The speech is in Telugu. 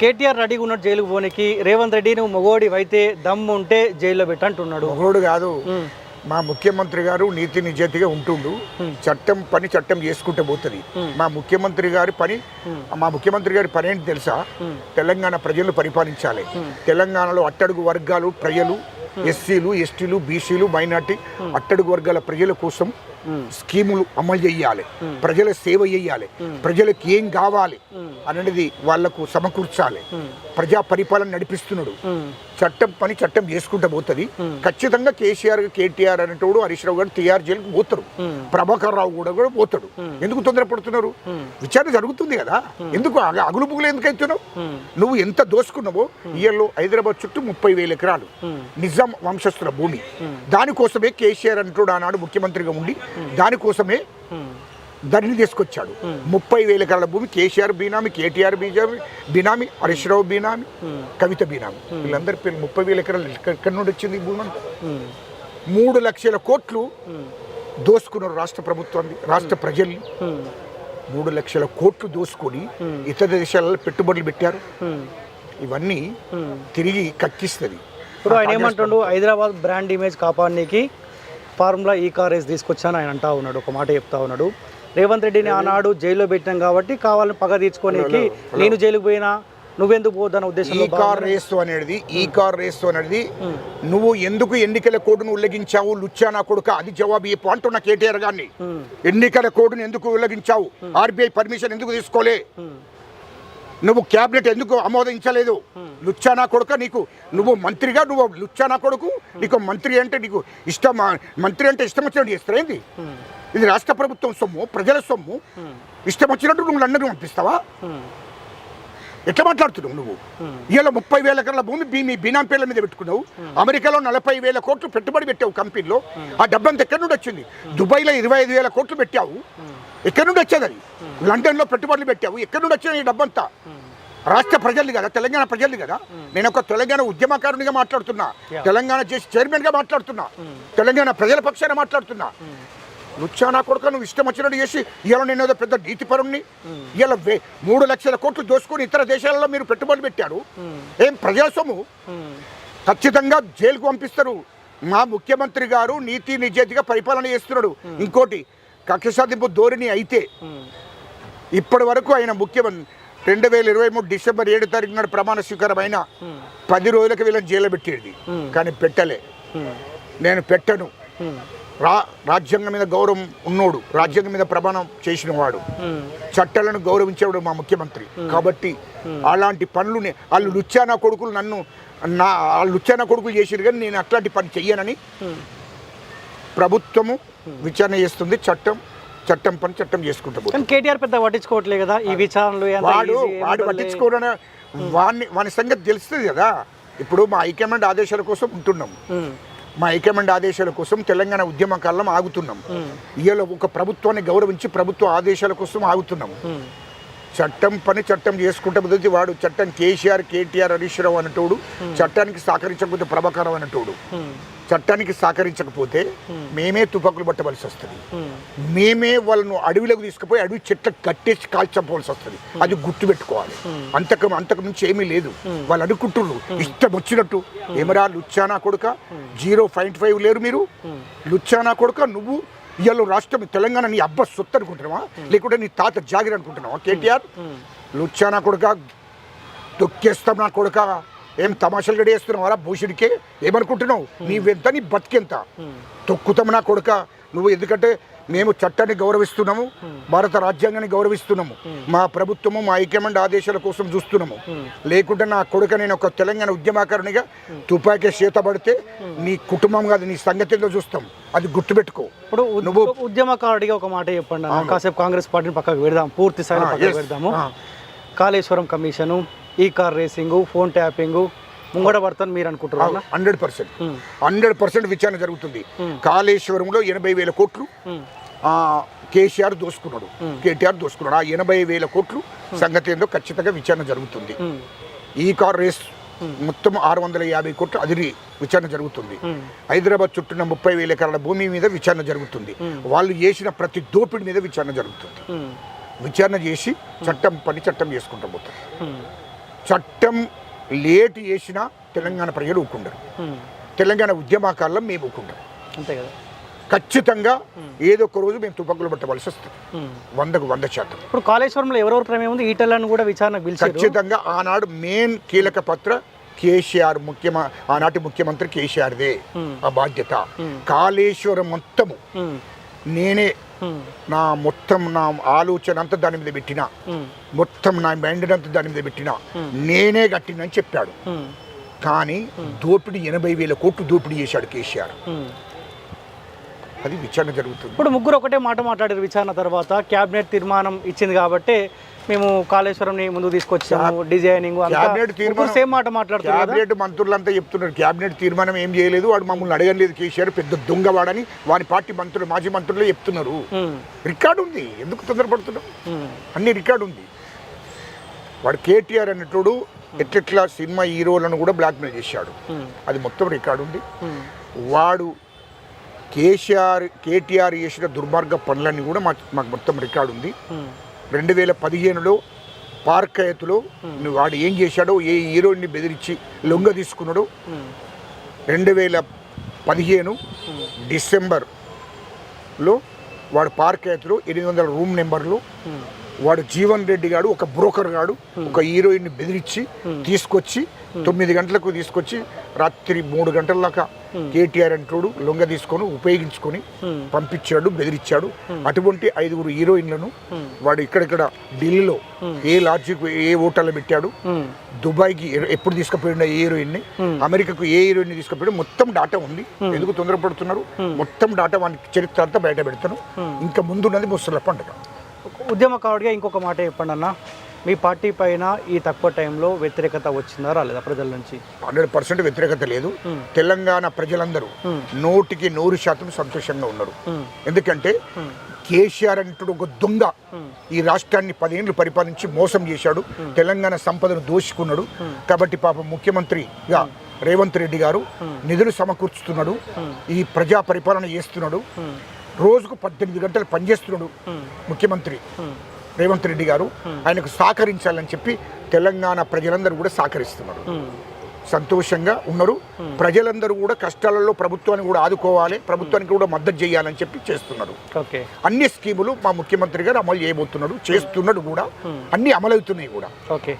కేటీఆర్ రెడీగా ఉన్నాడు జైలుకు పోనీకి. రేవంత్ రెడ్డి నువ్వు మొగోడి అయితే దమ్ము ఉంటే జైల్లో పెట్టంటున్నాడు ఒకడు కాదు. మా ముఖ్యమంత్రి గారు నీతి నిజాయితీగా ఉంటుండు. చట్టం పని చట్టం చేసుకుంటే పోతుంది. మా ముఖ్యమంత్రి గారి పని మా ముఖ్యమంత్రి గారి పని ఏంటి తెలుసా? తెలంగాణ ప్రజలను పరిపాలించాలి. తెలంగాణలో అట్టడుగు వర్గాలు ప్రజలు ఎస్సీలు ఎస్టీలు బీసీలు మైనార్టీ అట్టడుగు వర్గాల ప్రజల కోసం స్కీములు అమలు చేయాలి. ప్రజల సేవ చేయాలి. ప్రజలకు ఏం కావాలి అనేది వాళ్ళకు సమకూర్చాలి. ప్రజా పరిపాలన నడిపిస్తున్నాడు. చట్టం పని చట్టం చేసుకుంటూ పోతుంది. ఖచ్చితంగా కేసీఆర్ కేటీఆర్ అనేటోడు హరీష్ రావు గారు టీఆర్ జైలుకు పోతారు. ప్రభాకర్ రావు కూడా కూడా పోతాడు. ఎందుకు తొందరపడుతున్నారు విచారణ జరుగుతుంది కదా. ఎందుకు అగ- అగులు పుగులు ఎందుకు అవుతున్నావు? నువ్వు ఎంత దోసుకున్నావో ఇయర్లో హైదరాబాద్ చుట్టూ ముప్పై వేల ఎకరాలు. నిజాం వంశస్థుల భూమి. దానికోసమే కేసీఆర్ అంటూ ఆనాడు ముఖ్యమంత్రిగా ఉండి దానికోసమే ధరణి తీసుకొచ్చాడు. ముప్పై వేల ఎకరాల భూమి కేసీఆర్ బీనామి కేటీఆర్ బీజామి బీనామి హరీష్ రావు బీనామి కవిత బీనామి. వీళ్ళందరి పేరు ముప్పై వేల ఎకరాలు ఎక్క- ఎక్కడి నుండి వచ్చింది భూమి అంతా? మూడు లక్షల కోట్లు దోసుకున్నారు రాష్ట్ర ప్రభుత్వాన్ని రాష్ట్ర ప్రజల్ని మూడు లక్షల కోట్లు దోసుకొని ఇతర దేశాలలో పెట్టుబడులు పెట్టారు. ఇవన్నీ తిరిగి కక్కిస్తుంది. ఇప్పుడు ఆయన ఏమంటుండు? హైదరాబాద్ బ్రాండ్ ఇమేజ్ కాపాడనీకి ఫార్ములా ఈ కార్ రేస్ తీసుకొచ్చాను. ఆయన అంటా ఉన్నాడు ఒక మాట చెప్తా ఉన్నాడు. రేవంత్ రెడ్డిని ఆనాడు జైల్లో పెట్టాం కాబట్టి కావాలని పగ తీర్చుకోనీకి నేను జైలుకు పోయినా? నువ్వెందుకు పోద్దన్న ఈ ఉద్దేశంలో కార్ రేసు అనేది ఈ కార్ రేసు అనేది నువ్వు ఎందుకు ఎన్నికల కోడ్ను ఉల్లంఘించావు? లుచ్చా నా కొడుక? అది జవాబు చెప్పు అంటున్న కేటీఆర్ గారిని. ఎన్నికల కోడ్ను ఎందుకు ఉల్లంఘించావు? ఆర్బీఐ పర్మిషన్ ఎందుకు తీసుకోలే? నువ్వు క్యాబినెట్ ఎందుకు ఆమోదించలేదు? లుచ్చానా కొడుక నీకు నువ్వు మంత్రిగా నువ్వు లుచ్చానా కొడుకు? నీకు మంత్రి అంటే నీకు ఇష్టం మంత్రి అంటే ఇష్టం వచ్చినట్టు చేస్తారా ఏంది? ఇది రాష్ట్ర ప్రభుత్వం సొమ్ము ప్రజల సొమ్ము. ఇష్టం వచ్చినట్టు నువ్వు లండన్ పంపిస్తావా? ఎట్లా మాట్లాడుతున్నావు నువ్వు? ఇవాళ ముప్పై వేల ఎకరాల భూమి బీ మీ బీనాం పేర్ల మీద పెట్టుకున్నావు. అమెరికాలో నలభై వేల కోట్లు పెట్టుబడి పెట్టావు కంపెనీలో. ఆ డబ్బంతా ఎక్కడి నుండి వచ్చింది? దుబాయ్లో ఇరవై ఐదు వేల కోట్లు పెట్టావు. ఎక్కడి నుండి వచ్చేది అది? లండన్లో పెట్టుబడులు పెట్టావు. ఎక్కడి నుండి వచ్చింది ఈ డబ్బంతా రాష్ట్ర ప్రజల్ని కదా తెలంగాణ ప్రజల్ని కదా. నేను ఒక తెలంగాణ ఉద్యమకారునిగా మాట్లాడుతున్నా. తెలంగాణ చేసి చైర్మన్గా మాట్లాడుతున్నా. తెలంగాణ ప్రజల పక్షాన మాట్లాడుతున్నా. లుచ్చానా కొడుక నువ్వు ఇష్టం వచ్చినట్టు చేసి ఇవాళ నేను ఏదో పెద్ద నీతిపరుణ్ణి? వే- మూడు లక్షల కోట్లు దోసుకొని ఇతర దేశాలలో మీరు పెట్టుబడి పెట్టారు. ఏం ప్రజల సొమ్ము ఖచ్చితంగా జైలుకు పంపిస్తారు. మా ముఖ్యమంత్రి గారు నీతి నిజాయితీగా పరిపాలన చేస్తున్నాడు. ఇంకోటి కక్ష సాధింపు ధోరణి అయితే ఇప్పటి వరకు ఆయన ముఖ్యమంత్రి రెండు వేల ఇరవై మూడు డిసెంబర్ ఏడు తారీఖు నాడు ప్రమాణ స్వీకారం అయిన పది రోజులకు వీళ్ళని జైలు పెట్టేది. కానీ పెట్టలే. నేను పెట్టను. రా రాజ్యాంగం మీద గౌరవం ఉన్నోడు రాజ్యాంగం మీద ప్రమాణం చేసిన వాడు. చట్టాలను గౌరవించేవాడు మా ముఖ్యమంత్రి. కాబట్టి అలాంటి పనులు వాళ్ళు లుచ్చానా కొడుకులు నన్ను నా వాళ్ళు లుచ్చానా కొడుకులు చేసిరు కానీ నేను అట్లాంటి పని చెయ్యనని ప్రభుత్వము విచారణ చేస్తుంది చట్టం చట్టం పని చట్టం చేసుకుంటా పోతుంది. కానీ కేటీఆర్ పెద్ద పట్టించుకోవట్లే కదా ఈ విచారణలు ఎంత వాడు easy, వాడు ఏముండదులే. పట్టించుకోవడం వాడిని వాని సంగతి తెలుస్తుంది కదా. ఇప్పుడు మా హైకమాండ్ ఆదేశాల కోసం ఉంటున్నాం. ఉమ్, మా హైకమాండ్ ఆదేశాల కోసం తెలంగాణ ఉద్యమకాలం ఆగుతున్నాం. ఇవాళ ఒక ప్రభుత్వాన్ని గౌరవించి ప్రభుత్వ ఆదేశాల కోసం ఆగుతున్నాం. ఉమ్, చట్టం పని చట్టం చేసుకుంటే బదులు వాడు. చట్టం కేసీఆర్ కేటీఆర్ హరీష్ రావు అనేటోడు. చట్టానికి సహకరించకపోతే ప్రభాకరం అనేటోడు. చట్టానికి సహకరించకపోతే మేమే తుపాకులు పట్టవలసి వస్తుంది. మేమే వాళ్ళను అడవిలోకి తీసుకుపోయి అడవి చెట్లకు కట్టేసి కాల్చపోవాల్సి వస్తుంది. అది గుర్తుపెట్టుకోవాలి అంతకు అంతకు మించి ఏమీ లేదు. వాళ్ళు అనుకుంటున్నారు. ఇష్టం వచ్చినట్టు. ఏమరా లుచ్చానా కొడుక? జీరో పాయింట్ ఫైవ్ లేరు మీరు? లుచ్చానా కొడుక? నువ్వు ఇవాళ రాష్ట్రం తెలంగాణ నీ అబ్బ సొత్తు అనుకుంటున్నావా? లేకుంటే నీ తాత జాగిరి అనుకుంటున్నావా? కేటీఆర్? లుచ్చానా కొడుక? తొక్కేస్తాం నా కొడుక. ఏం తమాషాలు గడియేస్తున్నావారా భూషుడికే ఏమనుకుంటున్నావు? నీవెంత నీ బతికెంత? తొక్కుతాం నా కొడుక. నువ్వు ఎందుకంటే మేము చట్టాన్ని గౌరవిస్తున్నాము భారత రాజ్యాంగాన్ని గౌరవిస్తున్నాము మా ప్రభుత్వము మా హైకమాండ్ ఆదేశాల కోసం చూస్తున్నాము. లేకుంటే నా కొడుక నేను ఒక తెలంగాణ ఉద్యమకారునిగా తుపాకీ చేత పడితే నీ కుటుంబం కాదు నీ సంగతి ఏందో చూస్తాం. అది గుర్తుపెట్టుకో. ఇప్పుడు నువ్వు ఉద్యమకారుడిగా ఒక మాట చెప్పండి. కాసేపు కాంగ్రెస్ పార్టీని పక్కకు పెడదాం పూర్తి yes. పెడదాము. కాళేశ్వరం కమిషను ఈ కార్ రేసింగ్ ఫోన్ ట్యాపింగ్ ముంగడ పడతాను మీరు అనుకుంటున్నారా? Hundred percent. హండ్రెడ్ పర్సెంట్ విచారణ జరుగుతుంది. కాళేశ్వరంలో ఎనభై వేల కోట్లు కేసీఆర్ దోసుకున్నాడు. కేటీఆర్ దోసుకున్నాడు. ఆ ఎనభై వేల కోట్లు సంగతి ఏందో ఖచ్చితంగా విచారణ జరుగుతుంది. ఈ కార్ రేస్ మొత్తం ఆరు వందల యాభై కోట్లు అది రి- విచారణ జరుగుతుంది. హైదరాబాద్ చుట్టూన్న ముప్పై వేల ఎకరాల భూమి మీద విచారణ జరుగుతుంది. వాళ్ళు చేసిన ప్రతి దోపిడి మీద విచారణ జరుగుతుంది. విచారణ చేసి చట్టం పని చట్టం చేసుకుంటూ పోతారు. చట్టం లేట్ చేసినా తెలంగాణ ప్రజలు ఉమ్. తెలంగాణ ఉద్యమకాలం మేము ఊకుంటాం అంతే కదా ఖచ్చితంగా ఏదో ఒక రోజు మేము తుపాకులు పట్టవలసి వస్తుంది. వందకు వంద శాతం ఇప్పుడు కాళేశ్వరంలో ఎవరెవరు ప్రమేయం ఉంది ఈటలను కూడా విచారణకు పిలిచారు ఖచ్చితంగా ఆనాడు మెయిన్ కీలక పత్ర కేసీఆర్ ముఖ్యమ ఆనాటి ముఖ్యమంత్రి కేసీఆర్దే. ఆ బాధ్యత కాళేశ్వరం మొత్తము. నేనే. నా మొత్తం నా ఆలోచన అంతా దాని మీద పెట్టిన. మొత్తం నా మైండ్ అంతా దాని మీద పెట్టిన. నేనే కట్టినని చెప్పాడు. కానీ దోపిడీ ఎనభై వేల కోట్లు దోపిడీ చేశాడు కేసీఆర్. అది విచారణ జరుగుతుంది. ఇప్పుడు ముగ్గురు ఒకటే మాట మాట్లాడారు విచారణ తర్వాత. క్యాబినెట్ తీర్మానం ఇచ్చింది కాబట్టి మేము కాళేశ్వరం ముందుకు తీసుకొచ్చాము డిజైనింగ్ క్యాబినెట్ తీర్మానం సేమ్ మాట మాట్లాడుతున్నారు క్యాబినెట్ మంత్రులంతా చెప్తున్నారు. క్యాబినెట్ తీర్మానం ఏం చేయలేదు. వాడు మమ్మల్ని అడగలేదు కేసీఆర్ పెద్ద దొంగవాడని వారి పార్టీ మంత్రులు మాజీ మంత్రులే చెప్తున్నారు. రికార్డు ఉంది. ఎందుకు తొందరపడుతున్నాం. అన్ని రికార్డు ఉంది. వాడు కేటీఆర్ అనేటోడు ఎట్లెట్లా సినిమా హీరోలను కూడా బ్లాక్మెయిల్ చేశాడు. అది మొత్తం రికార్డు ఉంది. వాడు కేసీఆర్ కేటీఆర్ చేసిన దుర్మార్గ పనులన్నీ కూడా మాకు మాకు మొత్తం రికార్డు ఉంది. రెండు వేల పదిహేనులో పార్కయతులో నువ్వు వాడు ఏం చేశాడో ఏ హీరోయిన్ని బెదిరించి లొంగ తీసుకున్నాడో. రెండు వేల పదిహేను డిసెంబర్లో వాడు పార్కయతులో ఎనిమిది వందల రూమ్ నెంబర్లు. వాడు జీవన్ రెడ్డి గాడు ఒక బ్రోకర్ గాడు ఒక హీరోయిన్ని బెదిరించి తీసుకొచ్చి తొమ్మిది గంటలకు తీసుకొచ్చి రాత్రి మూడు గంటల దాకా కేటీఆర్ అంటోడు లొంగ తీసుకొని ఉపయోగించుకొని Hmm. పంపించాడు బెదిరించాడు. అటువంటి ఐదుగురు హీరోయిన్లను వాడు ఇక్కడిక్కడ ఢిల్లీలో ఏ లాడ్జికి ఏ హోటల్లో పెట్టాడు. దుబాయ్కి ఎప్పుడు తీసుకుపోయిన ఏ హీరోయిన్ని అమెరికాకు ఏ హీరోయిన్ తీసుకుపోయాడు మొత్తం డాటా ఉంది. ఎందుకు తొందరపడుతున్నారు? మొత్తం డాటా వానికి చరిత్ర అంతా బయట పెడతాను. ఇంకా ముందున్నది ముసల పండుగ ఉద్యమకారుడిగా ఇంకొక మాట చెప్పండి అన్న. మీ పార్టీ పైన ఈ తక్కువ టైంలో వ్యతిరేకత వచ్చిందా రాలేదా ప్రజల నుంచి? హండ్రెడ్ పర్సెంట్ వ్యతిరేకత లేదు. తెలంగాణ ప్రజలందరూ నూటికి నూరు శాతం సంతోషంగా ఉన్నారు. ఎందుకంటే కేసీఆర్ అంటూ ఒక దొంగ ఈ రాష్ట్రాన్ని పదేళ్ళు పరిపాలించి మోసం చేశాడు. తెలంగాణ సంపదను దోచుకున్నాడు. కాబట్టి పాపం ముఖ్యమంత్రిగా రేవంత్ రెడ్డి గారు నిధులు సమకూర్చుతున్నాడు. ఈ ప్రజా పరిపాలన చేస్తున్నాడు రోజుకు పద్దెనిమిది గంటలు పనిచేస్తున్నాడు ముఖ్యమంత్రి రేవంత్ రెడ్డి గారు. ఆయనకు సహకరించాలని చెప్పి తెలంగాణ ప్రజలందరూ కూడా సహకరిస్తున్నారు. సంతోషంగా ఉన్నారు. ప్రజలందరూ కూడా కష్టాలలో ప్రభుత్వాన్ని కూడా ఆదుకోవాలి. ప్రభుత్వానికి కూడా మద్దతు చేయాలని చెప్పి చేస్తున్నారు. ఓకే. అన్ని స్కీములు మా ముఖ్యమంత్రి గారు అమలు చేయబోతున్నాడు చేస్తున్నాడు కూడా. అన్ని అమలవుతున్నాయి కూడా. ఓకే.